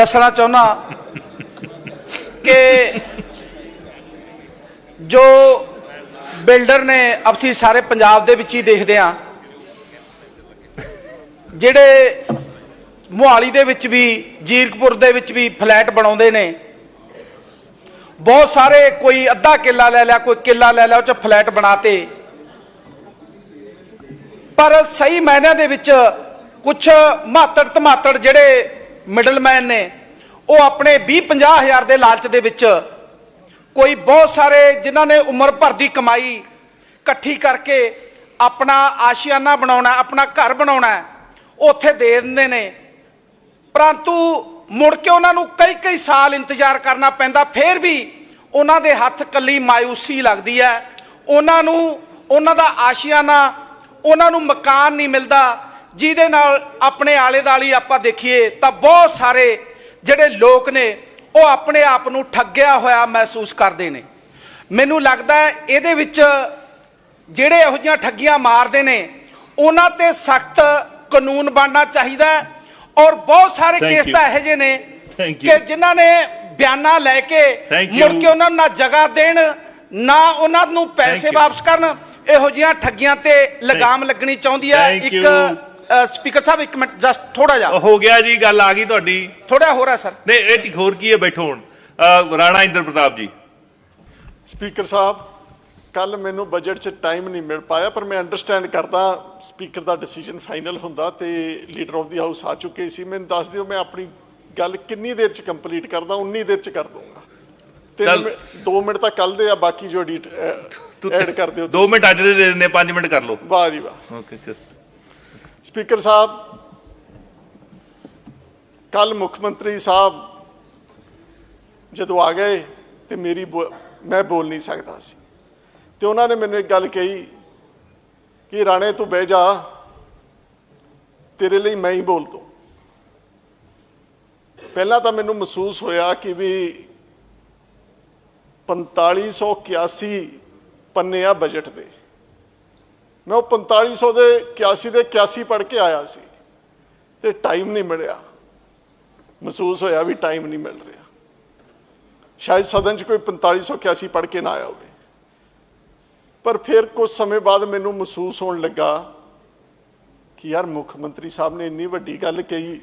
ਦੱਸਣਾ ਚਾਹੁੰਦਾ ਕਿ ਜੋ ਬਿਲਡਰ ਨੇ ਅਸੀਂ ਸਾਰੇ ਪੰਜਾਬ ਦੇ ਵਿੱਚ ਹੀ ਦੇਖਦੇ ਆ ਜਿਹੜੇ ਮੁਹਾਲੀ ਦੇ ਵਿੱਚ ਵੀ, ਜੀਰਕਪੁਰ ਦੇ ਵਿੱਚ ਵੀ ਫਲੈਟ ਬਣਾਉਂਦੇ ਨੇ, ਬਹੁਤ ਸਾਰੇ ਕੋਈ ਅੱਧਾ ਕਿੱਲਾ ਲੈ ਲਿਆ, ਕੋਈ ਕਿੱਲਾ ਲੈ ਲਿਆ, ਉਹ ਚ ਫਲੈਟ ਬਣਾਤੇ। ਪਰ ਸਹੀ ਮਾਇਨਿਆਂ ਦੇ ਵਿੱਚ ਕੁਝ ਮਾਤੜ ਧਮਾਤੜ ਜਿਹੜੇ ਮਿਡਲਮੈਨ ਨੇ ਉਹ ਆਪਣੇ 20 50 ਹਜ਼ਾਰ ਦੇ ਲਾਲਚ ਦੇ ਵਿੱਚ ਕੋਈ ਬਹੁਤ ਸਾਰੇ ਜਿਨ੍ਹਾਂ ਨੇ ਉਮਰ ਭਰ ਦੀ ਕਮਾਈ ਇਕੱਠੀ ਕਰਕੇ ਆਪਣਾ ਆਸ਼ੀਆਨਾ ਬਣਾਉਣਾ ਆਪਣਾ ਘਰ ਬਣਾਉਣਾ ਹੈ, ਉੱਥੇ ਦੇ ਦਿੰਦੇ ਨੇ। ਪਰੰਤੂ ਮੁੜ ਕੇ ਉਹਨਾਂ ਨੂੰ ਕਈ ਕਈ ਸਾਲ ਇੰਤਜ਼ਾਰ ਕਰਨਾ ਪੈਂਦਾ ਫਿਰ ਵੀ ਉਹਨਾਂ ਦੇ ਹੱਥ ਕੱਲੀ ਮਾਇੂਸੀ ਲੱਗਦੀ ਹੈ। ਉਹਨਾਂ ਨੂੰ ਉਹਨਾਂ ਦਾ ਆਸ਼ੀਆਨਾ ਉਹਨਾਂ ਨੂੰ ਮਕਾਨ ਨਹੀਂ ਮਿਲਦਾ। ਜਿਹਦੇ ਨਾਲ ਆਪਣੇ ਆਲੇ ਦਾਲੀ ਆਪਾਂ ਦੇਖੀਏ ਤਾਂ ਬਹੁਤ ਸਾਰੇ ਜਿਹੜੇ ਲੋਕ ਨੇ ਉਹ ਆਪਣੇ ਆਪ ਨੂੰ ਠੱਗਿਆ ਹੋਇਆ ਮਹਿਸੂਸ ਕਰਦੇ ਨੇ ਮੈਨੂੰ ਲੱਗਦਾ ਇਹਦੇ ਵਿੱਚ ਜਿਹੜੇ ਇਹੋ ਜਿਹੀਆਂ ਠੱਗੀਆਂ ਮਾਰਦੇ ਨੇ ਉਹਨਾਂ ਤੇ ਸਖਤ ਕਾਨੂੰਨ ਬਣਨਾ ਚਾਹੀਦਾ ਔਰ ਬਹੁਤ ਸਾਰੇ ਕੇਸ. ਤਾਂ ਇਹੋ ਜਿਹੇ ਨੇ ਕਿ. ਜਿਨ੍ਹਾਂ ਨੇ ਬਿਆਨਾ ਲੈ ਕੇ ਮੁੜ. ਕੇ ਉਹਨਾਂ ਨੂੰ ਨਾ ਜਗ੍ਹਾ ਦੇਣ ਨਾ ਉਹਨਾਂ ਨੂੰ ਪੈਸੇ. ਵਾਪਸ ਕਰਨ ਇਹੋ ਜਿਹੀਆਂ ਠੱਗੀਆਂ ਤੇ ਲਗਾਮ ਲੱਗਣੀ ਚਾਹੁੰਦੀ ਹੈ ਇੱਕ. ਸਪੀਕਰ ਸਾਹਿਬ ਇੱਕ ਮਿੰਟ ਜਸਟ ਥੋੜਾ ਜਿਹਾ। ਹੋ ਗਿਆ ਜੀ ਗੱਲ ਆ ਗਈ ਤੁਹਾਡੀ। ਥੋੜਾ ਹੋਰ ਹੈ ਸਰ ਨਹੀਂ ਇਹ 'ਚ ਹੋਰ ਕੀ ਹੈ ਬੈਠੋ ਹੁਣ। ਰਾਣਾ ਇੰਦਰ ਪ੍ਰਤਾਪ ਜੀ। ਸਪੀਕਰ ਸਾਹਿਬ ਕੱਲ ਮੈਨੂੰ ਬਜਟ 'ਚ ਟਾਈਮ ਨਹੀਂ ਮਿਲ ਪਾਇਆ ਪਰ ਮੈਂ ਅੰਡਰਸਟੈਂਡ ਕਰਦਾ ਸਪੀਕਰ ਦਾ ਡਿਸੀਜਨ ਫਾਈਨਲ ਹੁੰਦਾ ਤੇ ਲੀਡਰ ਆਫ ਦੀ ਹਾਊਸ ਆ ਚੁੱਕੇ ਸੀ। ਮੈਨੂੰ ਦੱਸ ਦਿਓ ਮੈਂ ਆਪਣੀ ਗੱਲ ਕਿੰਨੀ ਦੇਰ 'ਚ ਕੰਪਲੀਟ ਕਰਦਾ ਉਨੀ ਦੇਰ 'ਚ ਕਰ ਦੂੰਗਾ ਚੱਲ। ਤਿੰਨ 2 ਮਿੰਟ ਤਾਂ ਕੱਲ ਦੇ ਆ ਬਾਕੀ ਜੋ ਐਡਿਟ ਐਡ ਕਰ ਦਿਓ 2 ਮਿੰਟ ਅੱਜ ਦੇ ਦੇ ਦਿੰਦੇ 5 ਮਿੰਟ ਕਰ ਲਓ। ਵਾਹ ਜੀ ਵਾਹ। ਓਕੇ ਸਪੀਕਰ ਸਾਹਿਬ ਕੱਲ ਮੁੱਖ ਮੰਤਰੀ ਸਾਹਿਬ ਜਦੋਂ ਆ ਗਏ ਤੇ ਮੇਰੀ ਬੋ- ਮੈਂ ਬੋਲ ਨਹੀਂ ਸਕਦਾ ਸੀ। ਤੇ ਉਹਨਾਂ ਨੇ ਮੈਨੂੰ ਇੱਕ ਗੱਲ ਕਹੀ ਕਿ ਰਾਣੇ ਤੂੰ ਬਹਿ ਜਾ, ਤੇਰੇ ਲਈ ਮੈਂ ਹੀ ਬੋਲ ਦੂੰ। ਪਹਿਲਾਂ ਤਾਂ ਮੈਨੂੰ ਮਹਿਸੂਸ ਹੋਇਆ ਕਿ ਵੀ 4581 ਪੰਨੇ ਆ ਬਜਟ ਦੇ। ਮੈਂ ਉਹ 4500 ਦੇ 81 ਦੇ 81 ਪੜ੍ਹ ਕੇ ਆਇਆ ਸੀ ਤੇ ਟਾਈਮ ਨਹੀਂ ਮਿਲਿਆ। ਮਹਿਸੂਸ ਹੋਇਆ ਵੀ ਟਾਈਮ ਨਹੀਂ ਮਿਲ ਰਿਹਾ। ਸ਼ਾਇਦ ਸਦਨ 'ਚ ਕੋਈ 4581 ਪੜ੍ਹ ਕੇ ਨਾ ਆਇਆ ਹੋਵੇ। ਪਰ ਫਿਰ ਕੁਝ ਸਮੇਂ ਬਾਅਦ ਮੈਨੂੰ ਮਹਿਸੂਸ ਹੋਣ ਲੱਗਾ ਕਿ ਯਾਰ ਮੁੱਖ ਮੰਤਰੀ ਸਾਹਿਬ ਨੇ ਇੰਨੀ ਵੱਡੀ ਗੱਲ ਕਹੀ।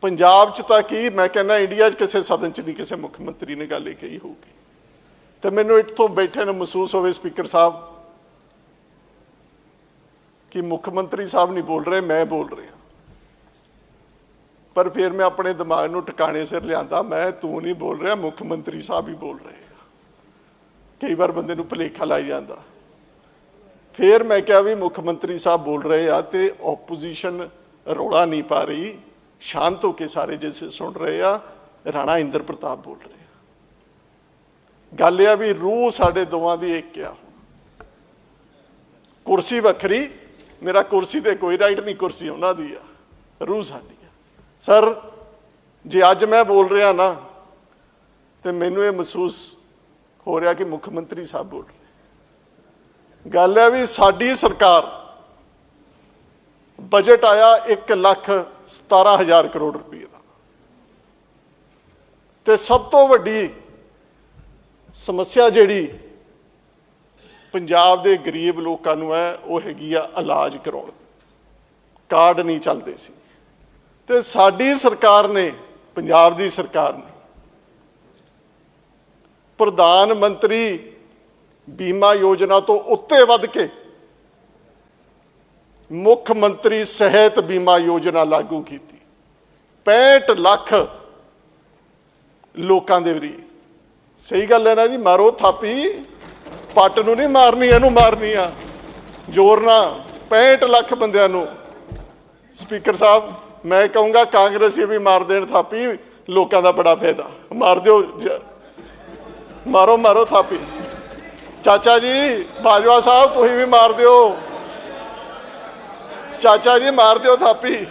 ਪੰਜਾਬ 'ਚ ਤਾਂ ਕੀ, ਮੈਂ ਕਹਿੰਦਾ ਇੰਡੀਆ 'ਚ ਕਿਸੇ ਸਦਨ 'ਚ ਨਹੀਂ ਕਿਸੇ ਮੁੱਖ ਮੰਤਰੀ ਨੇ ਗੱਲ ਇਹ ਕਹੀ ਹੋਊਗੀ। ਤੇ ਮੈਨੂੰ ਇੱਥੋਂ ਬੈਠੇ ਨੂੰ ਮਹਿਸੂਸ ਹੋਵੇ ਸਪੀਕਰ ਸਾਹਿਬ ਕਿ ਮੁੱਖ ਮੰਤਰੀ ਸਾਹਿਬ ਨਹੀਂ ਬੋਲ ਰਹੇ, ਮੈਂ ਬੋਲ ਰਿਹਾ। ਪਰ ਫਿਰ ਮੈਂ ਆਪਣੇ ਦਿਮਾਗ ਨੂੰ ਟਿਕਾਣੇ ਸਿਰ ਲਿਆਂਦਾ, ਮੈਂ ਤੂੰ ਨਹੀਂ ਬੋਲ ਰਿਹਾ, ਮੁੱਖ ਮੰਤਰੀ ਸਾਹਿਬ ਹੀ ਬੋਲ ਰਹੇ ਕਈ ਵਾਰ ਬੰਦੇ ਨੂੰ ਭੁਲੇਖਾ ਲਾਈ ਜਾਂਦਾ। ਫਿਰ ਮੈਂ ਕਿਹਾ ਵੀ ਮੁੱਖ ਮੰਤਰੀ ਸਾਹਿਬ ਬੋਲ ਰਹੇ ਆ ਤੇ ਆਪੋਜੀਸ਼ਨ ਰੌਲਾ ਨਹੀਂ ਪਾ ਰਹੀ, ਸ਼ਾਂਤ ਹੋ ਕੇ ਸਾਰੇ ਜਿਸ ਸੁਣ ਰਹੇ ਆ, ਰਾਣਾ ਇੰਦਰ ਪ੍ਰਤਾਪ ਬੋਲ ਰਹੇ ਗੱਲ ਇਹ ਆ ਵੀ ਰੂਹ ਸਾਡੇ ਦੋਵਾਂ ਦੀ ਇੱਕ ਆ। ਕੁਰਸੀ ਵੱਖਰੀ, ਮੇਰਾ ਕੁਰਸੀ ਤੇ ਕੋਈ ਰਾਈਟ ਨਹੀਂ, ਕੁਰਸੀ ਉਹਨਾਂ ਦੀ ਆ। ਰੂਹ ਸਾਡੀ ਆ। ਸਰ ਜੇ ਅੱਜ ਮੈਂ ਬੋਲ ਰਿਹਾ ਨਾ, ਤੇ ਮੈਨੂੰ ਇਹ ਮਹਿਸੂਸ ਹੋ ਰਿਹਾ ਕਿ ਮੁੱਖ ਮੰਤਰੀ ਸਾਹਿਬ ਬੋਲ ਰਹੇ ਗੱਲ ਹੈ ਵੀ ਸਾਡੀ ਸਰਕਾਰ ਬਜਟ ਆਇਆ 1 ਲੱਖ 17 ਹਜ਼ਾਰ ਕਰੋੜ ਰੁਪਏ ਦਾ। ਤੇ ਸਭ ਤੋਂ ਵੱਡੀ ਸਮੱਸਿਆ ਜਿਹੜੀ ਪੰਜਾਬ ਦੇ ਗਰੀਬ ਲੋਕਾਂ ਨੂੰ ਹੈ, ਉਹ ਹੈਗੀ ਆ ਇਲਾਜ ਕਰਾਉਣ। ਕਾਰਡ ਨਹੀਂ ਚੱਲਦੇ ਸੀ। ਤੇ ਸਾਡੀ ਸਰਕਾਰ ਨੇ, ਪੰਜਾਬ ਦੀ ਸਰਕਾਰ ਨੇ ਪ੍ਰਧਾਨ ਮੰਤਰੀ ਬੀਮਾ ਯੋਜਨਾ ਤੋਂ ਉੱਤੇ ਵੱਧ ਕੇ ਮੁੱਖ ਮੰਤਰੀ ਸਿਹਤ ਬੀਮਾ ਯੋਜਨਾ ਲਾਗੂ ਕੀਤੀ। 65 ਲੱਖ ਲੋਕਾਂ ਦੇ ਵਰੀ ਸਹੀ ਗੱਲ ਹੈ ਨਾ ਜੀ, ਮਾਰੋ ਥਾਪੀ। ਪੱਟ ਨੂੰ ਨਹੀਂ ਮਾਰਨੀ, ਇਹਨੂੰ ਮਾਰਨੀ ਆ। ਜ਼ੋਰ ਨਾ 65 ਲੱਖ ਬੰਦਿਆਂ ਨੂੰ। ਸਪੀਕਰ ਸਾਹਿਬ, ਮੈਂ ਕਹੂੰਗਾ ਕਾਂਗਰਸੀ ਵੀ ਮਾਰ ਦੇਣ ਥਾਪੀ, ਲੋਕਾਂ ਦਾ ਬੜਾ ਫਾਇਦਾ। ਮਾਰ ਦਿਓ, ਜ- ਮਾਰੋ ਮਾਰੋ ਥਾਪੀ। ਚਾਚਾ ਜੀ, ਬਾਜਵਾ ਸਾਹਿਬ, ਤੁਸੀਂ ਵੀ ਮਾਰ ਦਿਓ। ਚਾਚਾ ਜੀ, ਮਾਰ ਦਿਓ ਥਾਪੀ।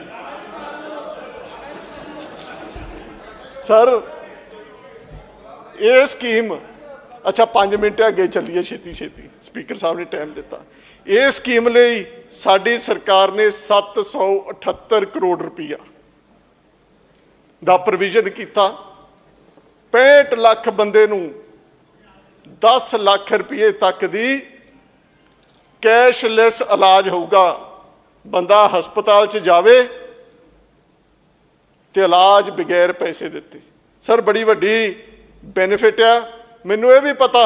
ਸਰ ਇਹ ਸਕੀਮ, ਅੱਛਾ 5 ਮਿੰਟ ਅੱਗੇ ਚੱਲੀਏ ਛੇਤੀ ਛੇਤੀ, ਸਪੀਕਰ ਸਾਹਿਬ ਨੇ ਟਾਈਮ ਦਿੱਤਾ। ਇਹ ਸਕੀਮ ਲਈ ਸਾਡੀ ਸਰਕਾਰ ਨੇ 778 ਕਰੋੜ ਰੁਪਈਆ ਦਾ ਪ੍ਰੋਵੀਜ਼ਨ ਕੀਤਾ। 65 ਲੱਖ ਬੰਦੇ ਨੂੰ 10 ਲੱਖ ਰੁਪਏ ਤੱਕ ਦੀ ਕੈਸ਼ਲੈਸ ਇਲਾਜ ਹੋਊਗਾ। ਬੰਦਾ ਹਸਪਤਾਲ 'ਚ ਜਾਵੇ ਤੇ ਇਲਾਜ ਬਗੈਰ ਪੈਸੇ ਦਿੱਤੇ। ਸਰ, ਬੜੀ ਵੱਡੀ ਬੈਨੀਫਿਟ ਆ। ਮੈਨੂੰ ਇਹ ਵੀ ਪਤਾ,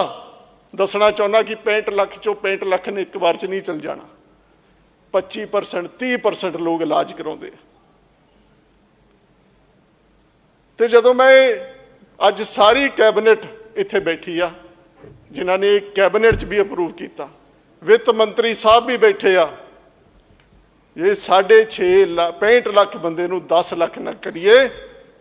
ਦੱਸਣਾ ਚਾਹੁੰਦਾ ਕਿ 65 ਲੱਖ ਚੋਂ 65 ਲੱਖ ਨੇ ਇੱਕ ਵਾਰ 'ਚ ਨਹੀਂ ਚਲ ਜਾਣਾ। 25% 30% ਲੋਕ ਇਲਾਜ ਕਰਾਉਂਦੇ ਆ। ਤੇ ਜਦੋਂ ਮੈਂ ਅੱਜ ਸਾਰੀ ਕੈਬਨਿਟ ਇੱਥੇ ਬੈਠੀ ਆ, ਜਿਨ੍ਹਾਂ ਨੇ ਕੈਬਨਿਟ 'ਚ ਵੀ ਅਪਰੂਵ ਕੀਤਾ, ਵਿੱਤ ਮੰਤਰੀ ਸਾਹਿਬ ਵੀ ਬੈਠੇ ਆ, ਇਹ 6.5 65 ਲੱਖ ਬੰਦੇ ਨੂੰ 10 ਲੱਖ ਨਾ ਕਰੀਏ।